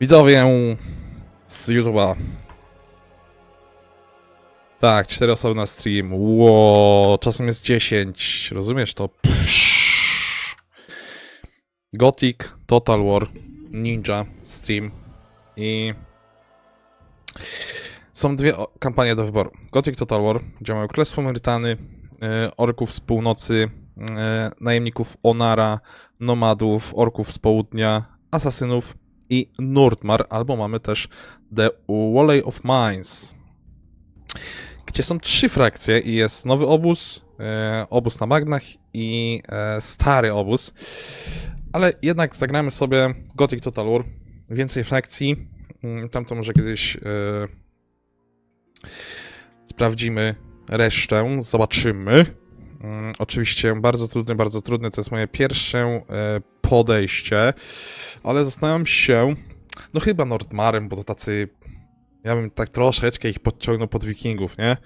Widzowie z YouTube'a. Tak, cztery osoby na stream. Ło, czasem jest 10. Rozumiesz to? Gothic, Total War, Ninja, stream i są dwie kampanie do wyboru. Gothic Total War, gdzie mamy Królestwo Marytany, e, orków z północy, e, najemników Onara, nomadów, orków z południa, asasynów i Nordmar, albo mamy też The Valley of Mines, gdzie są trzy frakcje i jest nowy obóz, e, obóz na bagnach i e, stary obóz. Ale jednak zagramy sobie Gothic Total War, więcej frakcji, mm, tam to może kiedyś e, sprawdzimy resztę, zobaczymy. Mm, Oczywiście bardzo trudny, bardzo trudny. To jest moje pierwsze e, podejście, ale zastanawiam się, no chyba Nordmarem, bo to tacy, ja bym tak troszeczkę ich podciągnął pod wikingów, nie?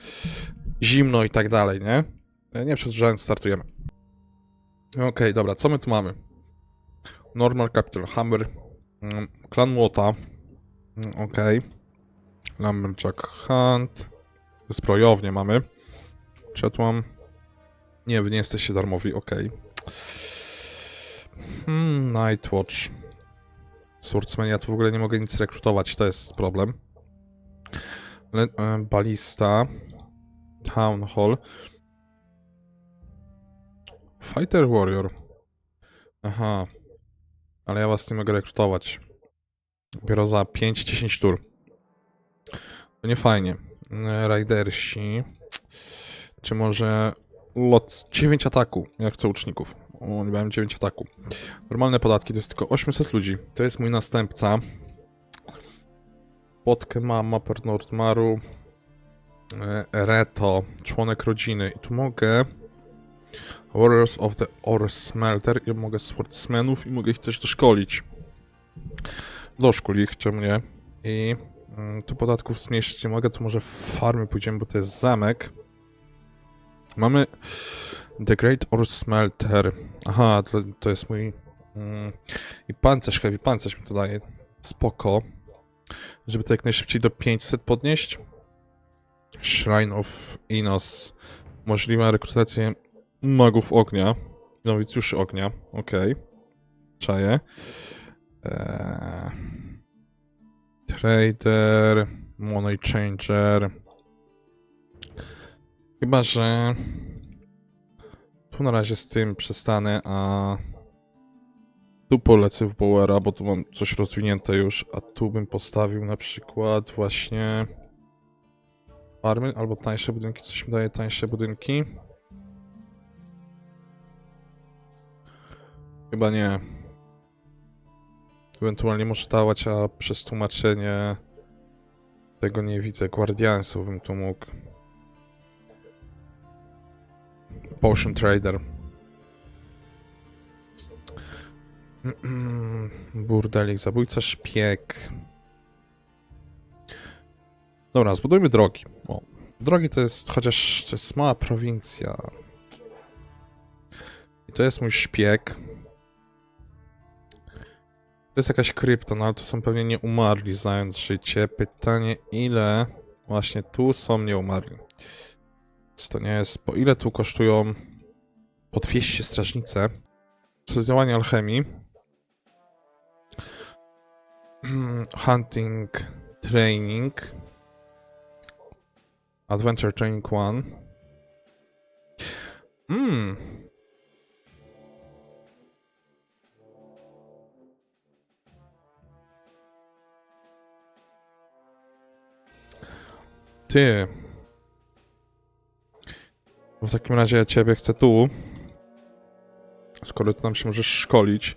Zimno i tak dalej, nie? E, Nie przedłużając, startujemy. Okej, dobra, co my tu mamy? Normal Capital Hammer, mm, Klan Młota, mm, okej. Lumberjack Hunt, zbrojownię mamy. Chatłam. Nie, wy nie jesteście darmowi, okej. Hmm, Nightwatch. Swordsman, ja tu w ogóle nie mogę nic rekrutować, to jest problem. Le e, Balista. Town Hall. Fighter Warrior. Aha. Ale ja was nie mogę rekrutować. Dopiero za 5-10 tur. To nie fajnie. E, Ridersi. Czy może lot 9 ataku. Ja chcę łuczników. O, nie miałem 9 ataku. Normalne podatki to jest tylko 800 ludzi. To jest mój następca. Podkę mam, Mapper Nordmaru. e, Reto, członek rodziny. I tu mogę Warriors of the Ore Smelter i mogę Swordsmanów i mogę ich też doszkolić. Doszkól ich, czemu nie? I mm, tu podatków zmniejszyć nie mogę, to może w farmy pójdziemy, bo to jest zamek. Mamy The Great Ore Smelter. Aha, to, to jest mój... Mm, I pancerz, heavy pancerz mi to daje. Spoko. Żeby to jak najszybciej do 500 podnieść. Shrine of Inos. Możliwa rekrutacja magów ognia. Nowicjuszy ognia. Okej. Czaję. Eee... Trader. Money Changer. Chyba, że... Na razie z tym przestanę, a... Tu polecę w Bowera, bo tu mam coś rozwinięte już, a tu bym postawił na przykład właśnie... Farmy albo tańsze budynki, coś mi daje tańsze budynki. Chyba nie. Ewentualnie może dawać, a przez tłumaczenie tego nie widzę. Guardiansów bym tu mógł. Potion Trader. Burdelik, zabójca, szpieg. Dobra, zbudujmy drogi. O, drogi to jest, chociaż to jest mała prowincja. I to jest mój szpieg. To jest jakaś krypta, no ale to są pewnie nieumarli, znając życie. Pytanie, ile właśnie tu są nieumarli? Więc To nie jest, po ile tu kosztują po 200 strażnice? Studiowanie alchemii. Hunting Training. Adventure Training 1. Mmm. Ty. Bo w takim razie ciebie chcę tu. Skoro ty nam się możesz szkolić.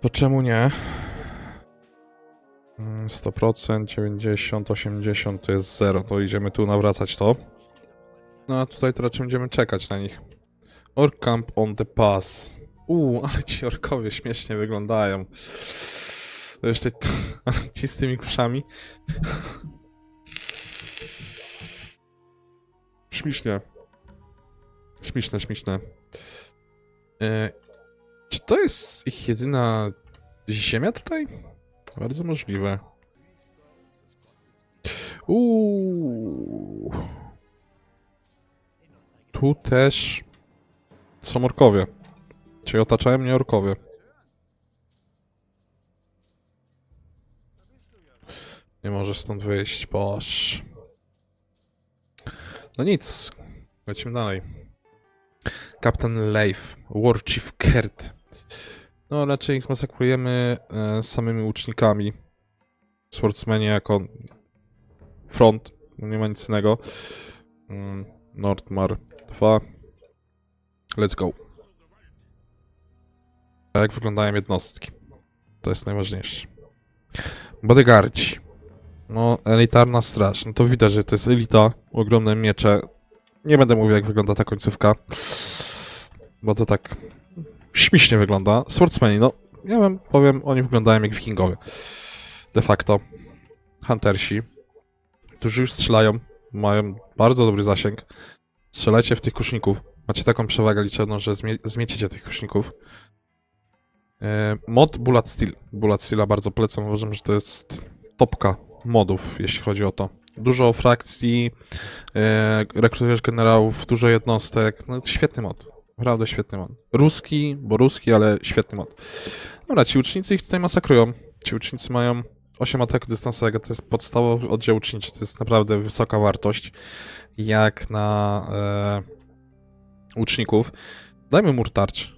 To czemu nie? Mm, 100%, 90, 80 to jest 0. To idziemy tu nawracać to. No a tutaj to raczej będziemy czekać na nich. Orc Camp on the Pass. Uuu, ale ci orkowie śmiesznie wyglądają. To jeszcze ci z tymi kuszami. Śmiesznie. Śmieszne, śmieszne. E, czy to jest ich jedyna Ziemia tutaj? Bardzo możliwe. Uuu. Tu też są orkowie. Czyli otaczają mnie orkowie. Nie możesz stąd wyjść, boż. No nic. Lecimy dalej. Kapitan Leif, War Chief Kert. No raczej ich zmasakrujemy e, samymi łucznikami. Swordsmanie jako front, nie ma nic innego. Mm, Nordmar 2. Let's go. A jak wyglądają jednostki? To jest najważniejsze. Bodyguardzi. No, elitarna straż. No to widać, że to jest elita. Ogromne miecze. Nie będę mówił, jak wygląda ta końcówka. Bo to tak śmiesznie wygląda. Swordsmani, no, ja wam powiem, oni wyglądają jak wikingowie. De facto. Huntersi, którzy już strzelają, mają bardzo dobry zasięg. Strzelajcie w tych kuszników. Macie taką przewagę liczebną, że zmie zmiecicie tych kuszników. E, mod Bullet Steel. Bullet Steela bardzo polecam. Uważam, że to jest topka modów, jeśli chodzi o to. Dużo frakcji, e, rekrutujesz generałów, dużo jednostek. No, świetny mod. Naprawdę świetny mod. Ruski, bo ruski, ale świetny mod. Dobra, ci ucznicy ich tutaj masakrują. Ci ucznicy mają 8 ataku dystansowego, to jest podstawowy oddział uczniczy, to jest naprawdę wysoka wartość, jak na e, łuczników. Dajmy mur tarcz.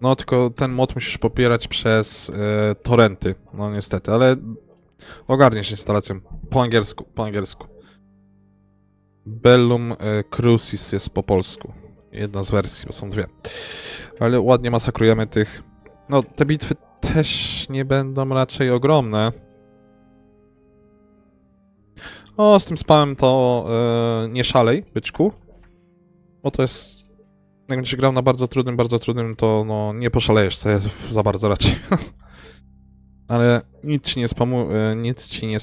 No, tylko ten mod musisz popierać przez e, torenty, no niestety, ale ogarniesz instalacją. Po angielsku, po angielsku. Bellum e, Crucis jest po polsku. Jedna z wersji, bo są dwie. Ale ładnie masakrujemy tych. No, te bitwy też nie będą raczej ogromne. O, z tym spałem to e, nie szalej, byczku. Bo to jest... Jak będziesz grał na bardzo trudnym, bardzo trudnym, to no nie poszalejesz sobie za bardzo raczej. Ale nic ci nie spamu, e, nic ci nie.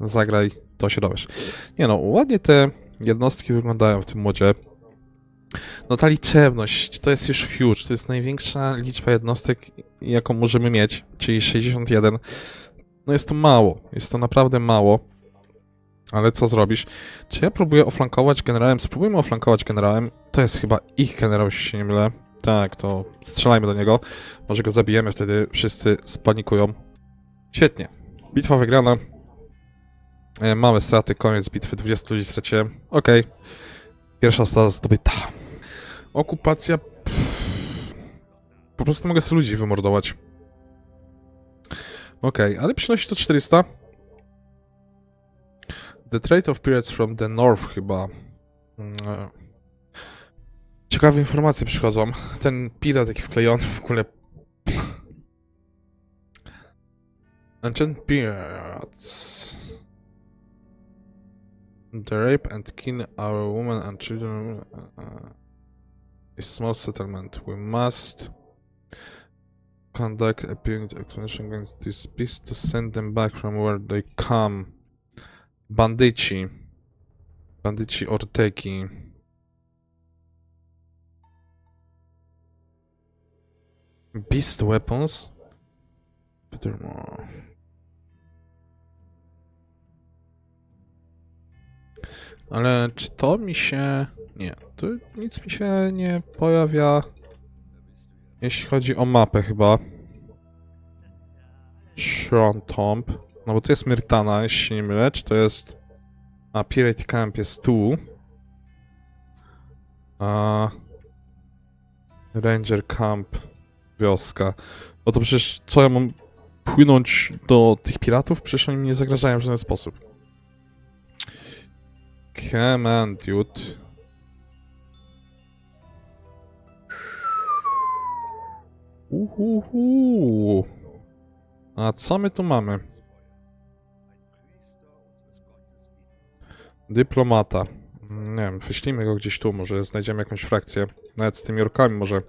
Zagraj, to się dowiesz. Nie no, ładnie te jednostki wyglądają w tym modzie. No ta liczebność, to jest już huge, to jest największa liczba jednostek, jaką możemy mieć, czyli 61. No jest to mało, jest to naprawdę mało. Ale co zrobisz? Czy ja próbuję oflankować generałem? Spróbujmy oflankować generałem. To jest chyba ich generał, jeśli się nie mylę. Tak, to strzelajmy do niego. Może go zabijemy, wtedy wszyscy spanikują. Świetnie. Bitwa wygrana. E, Małe straty, koniec bitwy, 20 ludzi straciłem. Okej. Pierwsza strata zdobyta. Okupacja. Pff. Po prostu mogę sobie ludzi wymordować. Okej, ale przynosi to 400. The trade of pirates from the north chyba. Mm, e. Ciekawe informacje przychodzą. Ten pirat taki wklejony w ogóle. Ancient pirates. The rape and kill our women and children. A small settlement. We must conduct a period explanation against this beast to send them back from where they come. Bandyci. Bandyci Ortegi. Beast weapons. Ale czy to mi się... Nie, tu nic mi się nie pojawia, jeśli chodzi o mapę chyba. Shron Tomb. No bo to jest Myrtana, jeśli się nie mylę, czy to jest... A, Pirate Camp jest tu. A... Ranger Camp, wioska. No to przecież co ja mam płynąć do tych piratów? Przecież oni mi nie zagrażają w żaden sposób. Come on, dude. Uhuhu. A co my tu mamy? Dyplomata. Nie wiem, wyślijmy go gdzieś tu, może znajdziemy jakąś frakcję. Nawet z tymi orkami może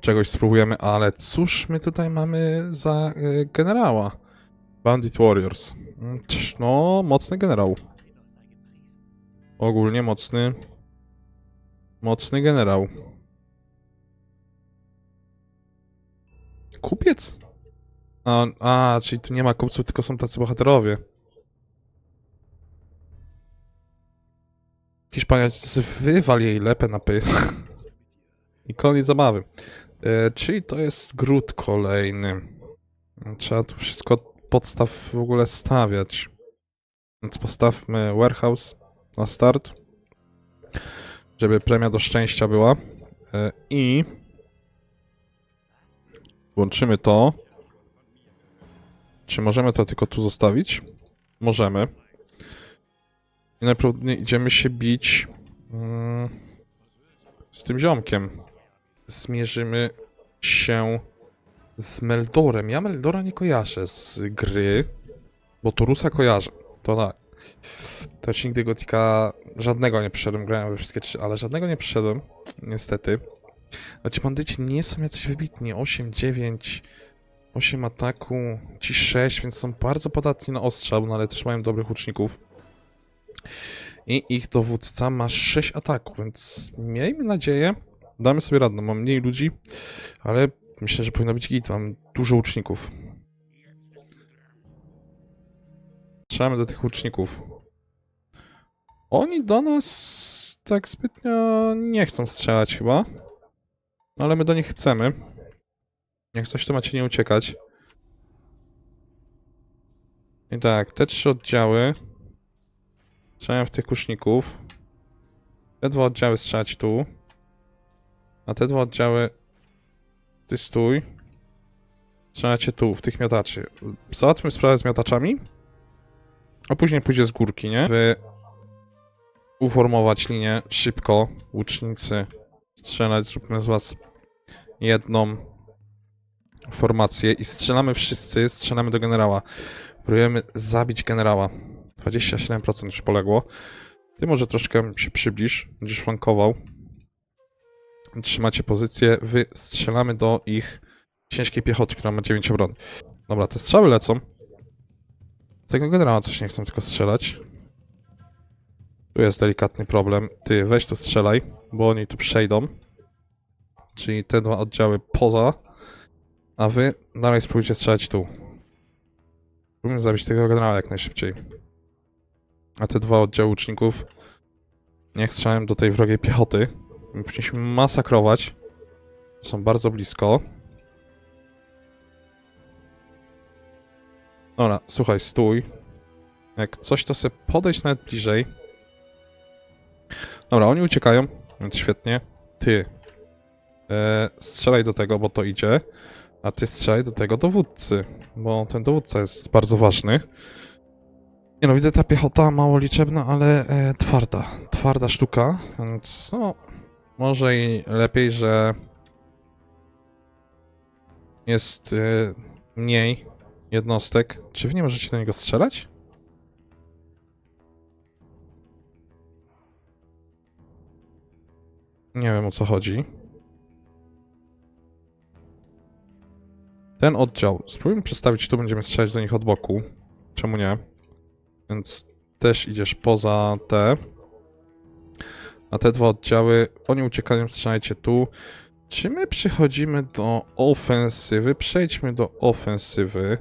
czegoś spróbujemy, ale cóż my tutaj mamy za y, generała? Bandit Warriors. Mm, No, mocny generał. Ogólnie mocny. Mocny generał. Kupiec? A, a, czyli tu nie ma kupców, tylko są tacy bohaterowie. Hiszpania wywal jej lepę na pysk. I koniec zabawy. E, czyli to jest gród kolejny. Trzeba tu wszystko od podstaw w ogóle stawiać. Więc postawmy warehouse na start. Żeby premia do szczęścia była. E, I włączymy to. Czy możemy to tylko tu zostawić? Możemy. I najprawdopodobniej idziemy się bić mm, z tym ziomkiem. Zmierzymy się z Meldorem. Ja Meldora nie kojarzę z gry, bo Turusa kojarzę. To tak. To już nigdy Gotika żadnego nie przyszedłem, grałem we wszystkie trzy, ale żadnego nie przyszedłem, niestety. A ci bandyci nie są jacyś wybitni. 8, 9, 8 ataku, ci 6, więc są bardzo podatni na ostrzał, no ale też mają dobrych łuczników. I ich dowódca ma 6 ataków, więc miejmy nadzieję, damy sobie radę. Mam mniej ludzi, ale myślę, że powinno być git. Mam dużo łuczników. Strzelamy do tych łuczników. Oni do nas tak zbytnio nie chcą strzelać chyba. No ale my do nich chcemy. Jak coś to macie nie uciekać. I tak, te trzy oddziały. Strzelają w tych kuszników. Te dwa oddziały strzelać tu. A te dwa oddziały... Ty stój. Strzelacie tu, w tych miataczy. Załatwmy sprawę z miataczami. A później pójdzie z górki, nie? Wy... Uformować linię szybko. Łucznicy. Strzelać, zróbmy z was jedną formację i strzelamy wszyscy, strzelamy do generała. Próbujemy zabić generała. 27% już poległo. Ty może troszkę się przybliż, będziesz flankował. Trzymacie pozycję, wy strzelamy do ich ciężkiej piechoty, która ma 9 obron. Dobra, te strzały lecą. Z tego generała coś nie chcą tylko strzelać. Tu jest delikatny problem. Ty, weź tu strzelaj, bo oni tu przejdą. Czyli te dwa oddziały poza. A wy dalej spróbujcie strzelać tu. Próbujmy zabić tego generała jak najszybciej. A te dwa oddziały łuczników niech strzelają do tej wrogiej piechoty. My masakrować. Są bardzo blisko. Dobra, słuchaj, stój. Jak coś, to sobie podejść nawet bliżej. Dobra, oni uciekają, więc świetnie. Ty. E, strzelaj do tego, bo to idzie. A ty strzelaj do tego dowódcy, bo ten dowódca jest bardzo ważny. Nie no, widzę ta piechota mało liczebna, ale e, twarda. Twarda sztuka, więc no, może i lepiej, że jest e, mniej jednostek. Czy wy nie możecie do niego strzelać? Nie wiem o co chodzi. Ten oddział. Spróbujmy przestawić tu, będziemy strzelać do nich od boku. Czemu nie? Więc też idziesz poza te. A te dwa oddziały, oni uciekają, strzelajcie tu. Czy my przychodzimy do ofensywy? Przejdźmy do ofensywy.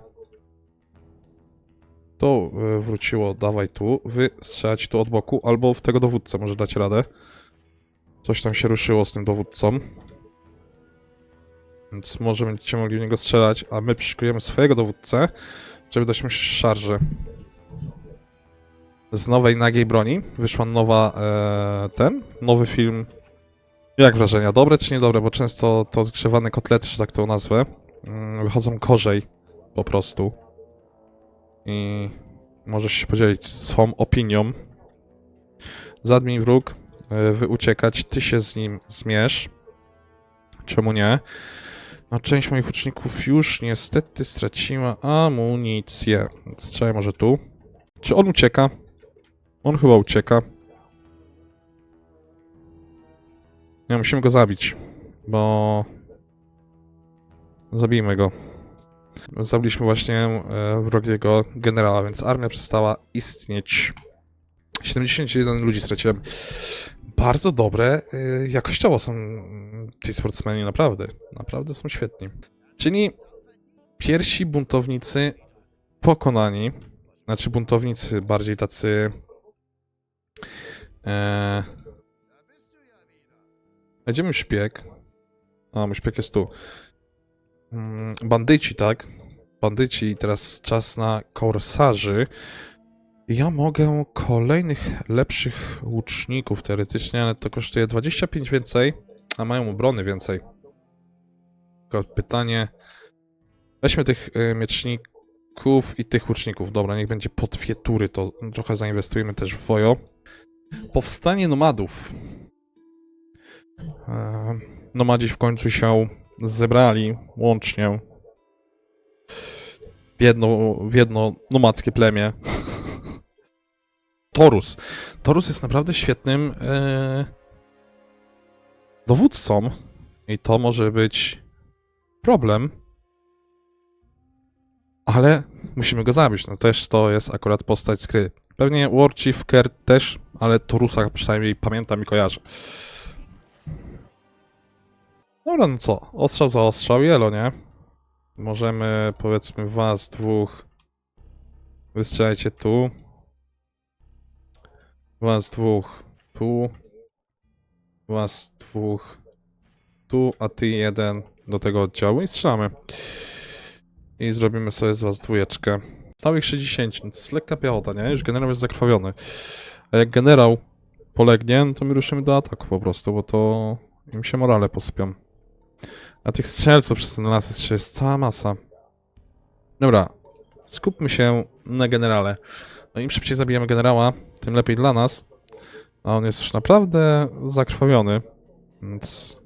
To e, wróciło, dawaj tu. Wy strzelać tu od boku, albo w tego dowódcę może dać radę. Coś tam się ruszyło z tym dowódcą. Więc może będziecie mogli w niego strzelać, a my przyszykujemy swojego dowódcę, żeby dać mu szarże. Z nowej nagiej broni wyszła nowa, e, ten, nowy film. Jak wrażenia? Dobre czy niedobre? Bo często to odgrzewane kotlety, że tak to nazwę, mm, wychodzą gorzej po prostu. I możesz się podzielić swą opinią. Zadmij wróg, e, wy uciekać, ty się z nim zmierz. Czemu nie? No, część moich uczniów już niestety straciła amunicję. Strzelaj może tu. Czy on ucieka? On chyba ucieka. Nie, musimy go zabić, bo... Zabijmy go. Zabiliśmy właśnie e, wrogiego generała, więc armia przestała istnieć. 71 ludzi straciłem. Bardzo dobre. e, Jakościowo są ci sportsmeni, naprawdę. Naprawdę są świetni. Czyli Pierwsi buntownicy pokonani. Znaczy buntownicy bardziej tacy... E... Gdzie mój szpieg? A, mój szpieg jest tu. Mm, Bandyci, tak? Bandyci i teraz czas na korsarzy. Ja mogę kolejnych lepszych łuczników teoretycznie, ale to kosztuje 25 więcej, a mają obrony więcej. Tylko pytanie... Weźmy tych y, mieczników i tych łuczników. Dobra, niech będzie po dwie tury, to trochę zainwestujemy też w wojo. Powstanie nomadów. E, nomadzi w końcu się zebrali łącznie w jedno, w jedno nomadzkie plemię. Torus. Torus jest naprawdę świetnym e, dowódcą i to może być problem, ale musimy go zabić. No też to jest akurat postać z gry. Pewnie War Chief Ker też, ale Torusa przynajmniej pamiętam i kojarzę. Dobra, no co? Ostrzał za ostrzał, jelo, nie? Możemy, powiedzmy, was dwóch wystrzelajcie tu. Was dwóch tu. Was dwóch tu, a ty jeden do tego oddziału i strzelamy. I zrobimy sobie z was dwójeczkę. Stałych 60, no to jest lekka piechota, nie? Już generał jest zakrwawiony. A jak generał polegnie, no to my ruszymy do ataku po prostu, bo to im się morale posypią. A tych strzelców przez ten las jest cała masa. Dobra, skupmy się na generale. No im szybciej zabijemy generała, tym lepiej dla nas. A on jest już naprawdę zakrwawiony, więc...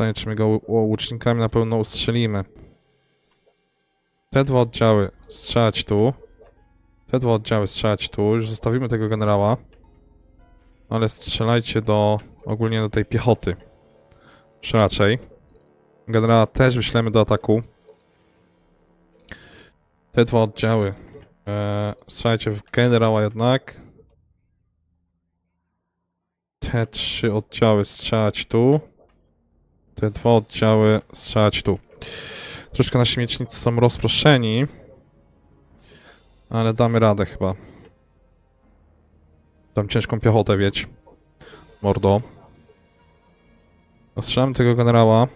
Pytanie, czy my go łucznikami na pewno ustrzelimy. Te dwa oddziały strzelać tu. Te dwa oddziały strzelać tu. Już zostawimy tego generała. Ale strzelajcie do... ogólnie do tej piechoty. Już raczej. Generała też wyślemy do ataku. Te dwa oddziały. Eee, strzelajcie w generała jednak. Te trzy oddziały strzelać tu. Te dwa oddziały strzelać tu. Troszkę nasi miecznicy są rozproszeni. Ale damy radę chyba. Tam ciężką piechotę wieć. Mordo. Ostrzelamy tego generała.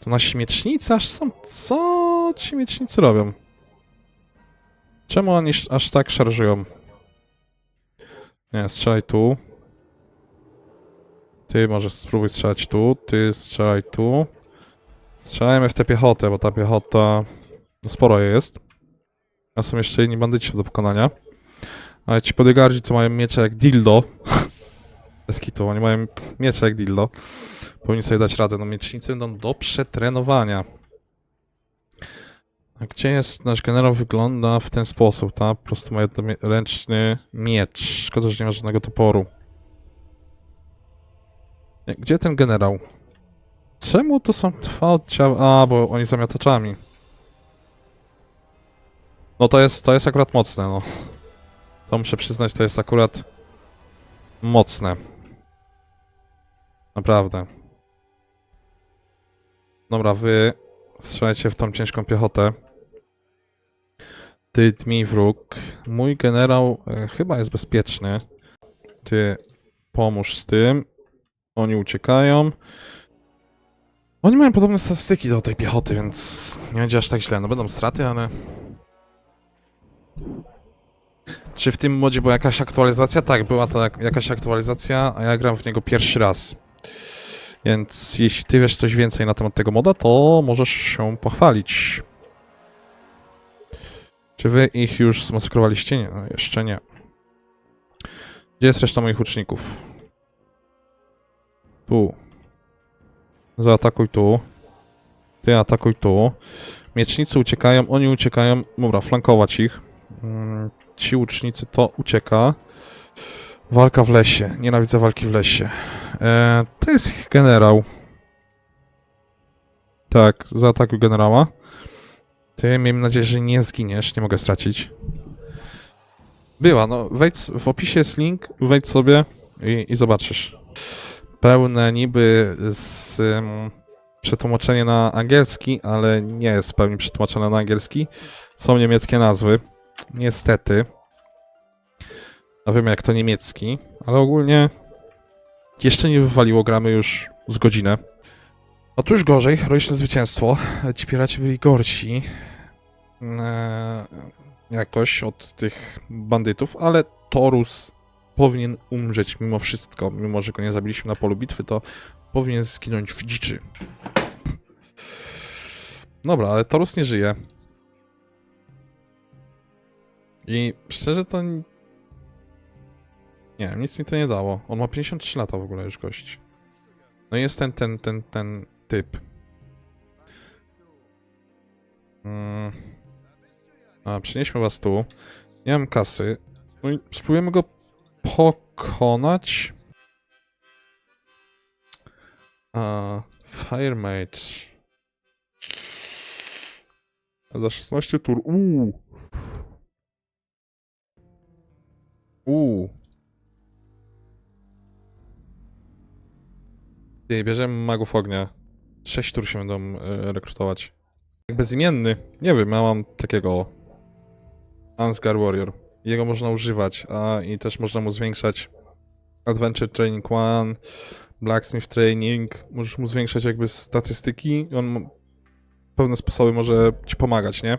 To nasi miecznicy aż są... Co ci miecznicy robią? Czemu oni aż tak szarżują? Nie, strzelaj tu. Ty może spróbuj strzelać tu, ty strzelaj tu. Strzelajmy w tę piechotę, bo ta piechota... No sporo jest. A są jeszcze inni bandyci do pokonania. Ale ci podjegardzi, co mają miecze jak dildo. Bez kitu, oni mają miecze jak dildo. Powinni sobie dać radę. No miecznicy będą do przetrenowania. A gdzie jest nasz generał? Wygląda w ten sposób, tak? Po prostu ma jednoręczny miecz. Szkoda, że nie ma żadnego toporu. Gdzie ten generał? Czemu to są dwa oddziały? A, bo oni są miataczami. No to jest, to jest akurat mocne, no. To muszę przyznać, to jest akurat mocne. Naprawdę. Dobra, wy strzelajcie w tą ciężką piechotę. Ty dmi wróg. Mój generał e, chyba jest bezpieczny. Ty pomóż z tym. Oni uciekają. Oni mają podobne statystyki do tej piechoty, więc nie będzie aż tak źle. No będą straty, ale... Czy w tym modzie była jakaś aktualizacja? Tak, była ta jakaś aktualizacja, a ja gram w niego pierwszy raz. Więc jeśli ty wiesz coś więcej na temat tego moda, to możesz się pochwalić. Czy wy ich już zmasakrowaliście? Nie, no jeszcze nie. Gdzie jest reszta moich łuczników? Tu. Zaatakuj tu. Ty atakuj tu. Miecznicy uciekają, oni uciekają. Dobra, flankować ich. Mm, Ci łucznicy to ucieka. Walka w lesie. Nienawidzę walki w lesie. E, to jest ich generał. Tak, zaatakuj generała. Ty, miejmy nadzieję, że nie zginiesz. Nie mogę stracić. Była, no. Wejdź, w opisie jest link. Wejdź sobie i, i zobaczysz. Pełne niby z em, przetłumaczenie na angielski, ale nie jest w pełni przetłumaczone na angielski. Są niemieckie nazwy. Niestety. A wiem jak to niemiecki, ale ogólnie jeszcze nie wywaliło, gramy już z godzinę. A tu już gorzej, heroiczne zwycięstwo. Ci piraci byli gorsi e, jakoś od tych bandytów, ale Torus powinien umrzeć mimo wszystko. Mimo, że go nie zabiliśmy na polu bitwy, to powinien zginąć w dziczy. Dobra, ale Torus nie żyje. I szczerze to... Nie nic mi to nie dało. On ma 53 lata w ogóle już gość. No jest ten, ten, ten, ten typ. Mm. A, przynieśmy was tu. Nie mam kasy. No i spróbujemy go pokonać. A, Fire Mage. Za 16 tur. Uuu. Uuu. Ty, bierzemy magów ognia. 6 tur się będą e, rekrutować. Jak bezimienny. Nie wiem, ja mam takiego Ansgar Warrior. Jego można używać, a i też można mu zwiększać Adventure Training 1, Blacksmith Training. Możesz mu zwiększać jakby statystyki on pewne sposoby może ci pomagać, nie?